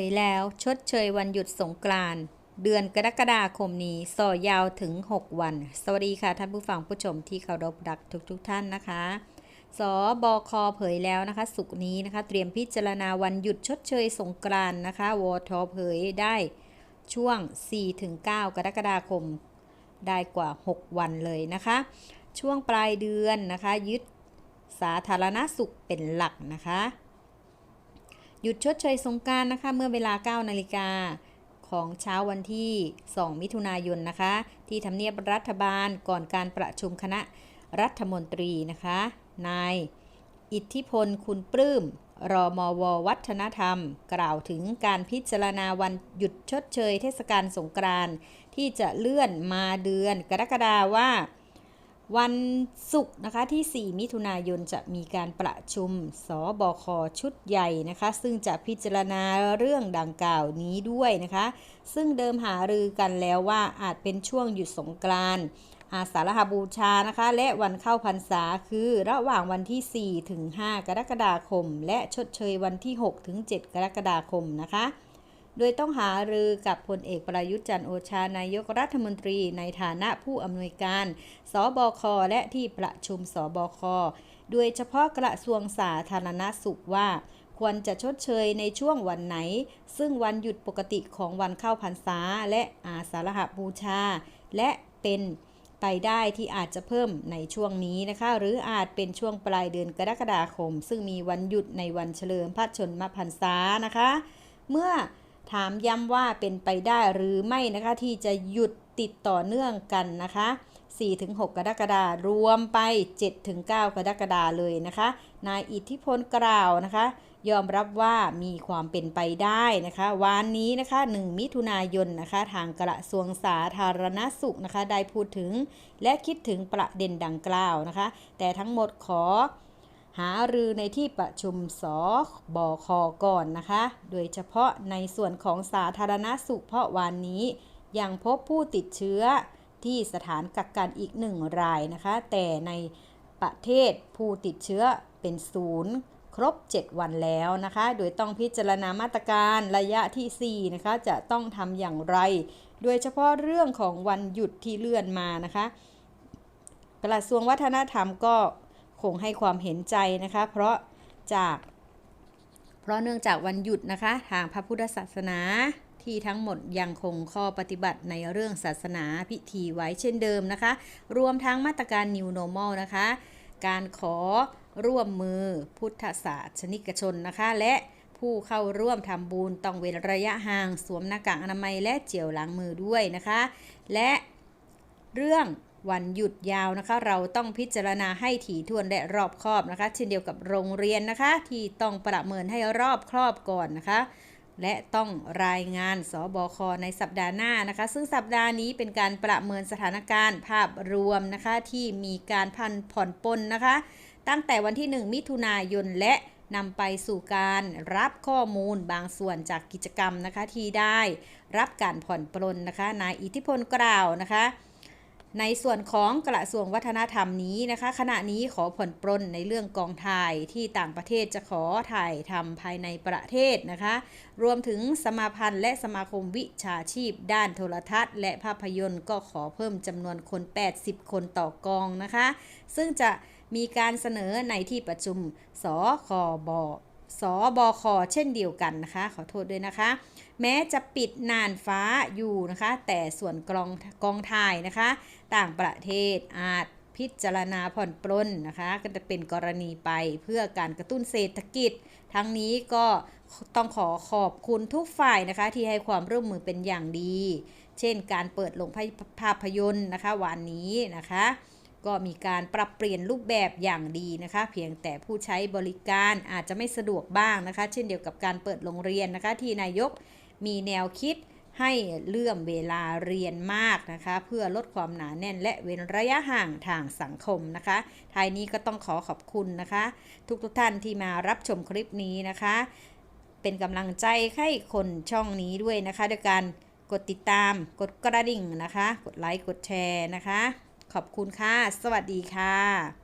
ยแล้วชดเชยวันหยุดสงกรานต์เดือนกรกฎาคมนี้ส่อยาวถึง 6 วัน สวัสดีค่ะท่านผู้ฟังผู้ชมที่เคารพรักทุกทุกๆท่านนะคะ สบคเผยแล้วนะคะ สุกนี้นะคะ เตรียมพิจารณาวันหยุดชดเชยสงกรานต์นะคะวทเผยได้ช่วง 4-9 กรกฎาคมได้กว่า 6 วันเลยนะคะ ช่วงปลายเดือนนะคะ ยึดสาธารณสุขเป็นหลักนะคะ หยุดชดเชยสงการนะคะ เมื่อเวลา 9 นาฬิกาของเช้าวันที่ 2 มิถุนายนนะคะ ที่ทำเนียบรัฐบาลก่อนการประชุมคณะรัฐมนตรีนะคะ นายอิทธิพลคุณปลื้มรมววัฒนธรรม กล่าวถึงการพิจารณาวันหยุดชดเชยเทศกาลสงกรานต์ที่จะเลื่อนมาเดือนกรกฎาว่า วันศุกร์นะคะที่ 4 มิถุนายนจะมีการประชุมสบคชุดใหญ่นะคะ ซึ่งจะพิจารณาเรื่องดังกล่าวนี้ด้วยนะคะ ซึ่งเดิมหารือกันแล้วว่าอาจเป็นช่วงหยุดสงกรานต์อาสาฬหบูชานะคะ และวันเข้าพรรษาคือระหว่างวันที่ 4 ถึง 5 กรกฎาคม และชดเชยวันที่ 6 ถึง 7 กรกฎาคมนะคะ โดยต้องหารือกับพลเอกประยุทธ์จันโอชานายกรัฐมนตรีในฐานะผู้อำนวยการ สบค และที่ประชุมสบค โดยเฉพาะกระทรวงสาธารณสุขว่า ควรจะชดเชยในช่วงวันไหน ซึ่งวันหยุดปกติของวันเข้าพรรษาและอาสาฬหบูชา และเป็นไปได้ที่อาจจะเพิ่มในช่วงนี้นะคะ หรืออาจเป็นช่วงปลายเดือนกรกฎาคม ซึ่งมีวันหยุดในวันเฉลิมพระชนมพรรษานะคะ เมื่อ ถามย้ำว่าเป็นไปได้หรือไม่นะคะที่จะหยุดติดต่อเนื่องกันนะคะ4-6 กรกฎาคมรวมไป 7-9 กรกฎาคมเลยนะคะ นายอิทธิพลกล่าวนะคะ ยอมรับว่ามีความเป็นไปได้นะคะวันนี้นะคะ 1 มิถุนายนนะคะ ทางกระทรวงสาธารณสุขนะคะ ได้พูดถึงและคิดถึงประเด็นดังกล่าวนะคะ แต่ทั้งหมดขอ หารือในที่ประชุมสบคก่อนนะคะ โดยเฉพาะในส่วนของสาธารณสุขเพราะวันนี้ยังพบผู้ติดเชื้อที่สถานกักกันอีกหนึ่งรายนะคะ แต่ในประเทศผู้ติดเชื้อเป็นศูนย์ครบ 7 วันแล้วนะคะ โดยต้องพิจารณามาตรการระยะทีสี่4 นะคะ จะต้องทำอย่างไร โดยเฉพาะเรื่องของวันหยุดที่เลื่อนมานะคะ กระทรวงวัฒนธรรมก็ คงให้ความเห็นใจนะคะ เพราะจาก เพราะเนื่องจากวันหยุดนะคะ ทางพระพุทธศาสนาที่ทั้งหมดยังคงข้อปฏิบัติในเรื่องศาสนาพิธีไว้เช่นเดิมนะคะ รวมทั้งมาตรการ New Normal นะคะ การขอร่วมมือพุทธศาสนิกชนนะคะ และผู้เข้าร่วมทำบุญต้องเว้นระยะห่างสวมหน้ากากอนามัยและเจลล้างมือด้วยนะคะ และเรื่อง วันหยุดยาวนะคะ เราต้องพิจารณาให้ถี่ถ้วนและรอบคอบนะคะ เช่นเดียวกับโรงเรียนนะคะ ที่ต้องประเมินให้รอบครอบก่อนนะคะและต้องรายงานสบคในสัปดาห์หน้านะคะ ซึ่งสัปดาห์นี้เป็นการประเมินสถานการณ์ภาพรวมนะคะ ที่มีการพันผ่อนปลนนะคะ ตั้งแต่วันที่ 1 มิถุนายนและนำไปสู่การรับข้อมูลบางส่วนจากกิจกรรมนะคะที่ได้รับการผ่อนปลนนะคะนายอิทธิพลกล่าวนะคะ ในส่วนของกระทรวงวัฒนธรรมนี้นะคะ ขณะนี้ขอผ่อนปลนในเรื่องกองถ่ายที่ต่างประเทศจะขอถ่ายทำภายในประเทศนะคะ รวมถึงสมาพันธ์และสมาคมวิชาชีพ ด้านโทรทัศน์ และภาพยนตร์ก็ขอเพิ่มจำนวนคน 80 คนต่อกองนะคะ ซึ่งจะมีการเสนอในที่ประชุมสคบ สบคเช่นเดียวกันนะคะ ขอโทษด้วยนะคะ แม้จะปิดน่านฟ้าอยู่นะคะ แต่ส่วนกองกองถ่ายนะคะ ต่างประเทศอาจพิจารณาผ่อนปลนนะคะ ก็จะเป็นกรณีไปเพื่อการกระตุ้นเศรษฐกิจ ทั้งนี้ก็ต้องขอขอบคุณทุกฝ่ายนะคะ ที่ให้ความร่วมมือเป็นอย่างดี เช่นการเปิดลงภาพยนตร์นะคะ วันนี้นะคะ ก็มีการปรับเปลี่ยนรูปแบบอย่างดีนะคะ เพียงแต่ผู้ใช้บริการอาจจะไม่สะดวกบ้างนะคะ เช่นเดียวกับการเปิดโรงเรียนนะคะ ที่นายกมีแนวคิดให้เลื่อมเวลาเรียนมากนะคะ เพื่อลดความหนาแน่นและเว้นระยะห่างทางสังคมนะคะท้ายนี้ก็ต้องขอขอบคุณนะคะ ทุกทุกท่านที่มารับชมคลิปนี้นะคะ เป็นกำลังใจให้คนช่องนี้ด้วยนะคะด้วยการกดติดตามกดกระดิ่งนะคะ กดไลค์กดแชร์นะคะ ขอบคุณค่ะ สวัสดีค่ะ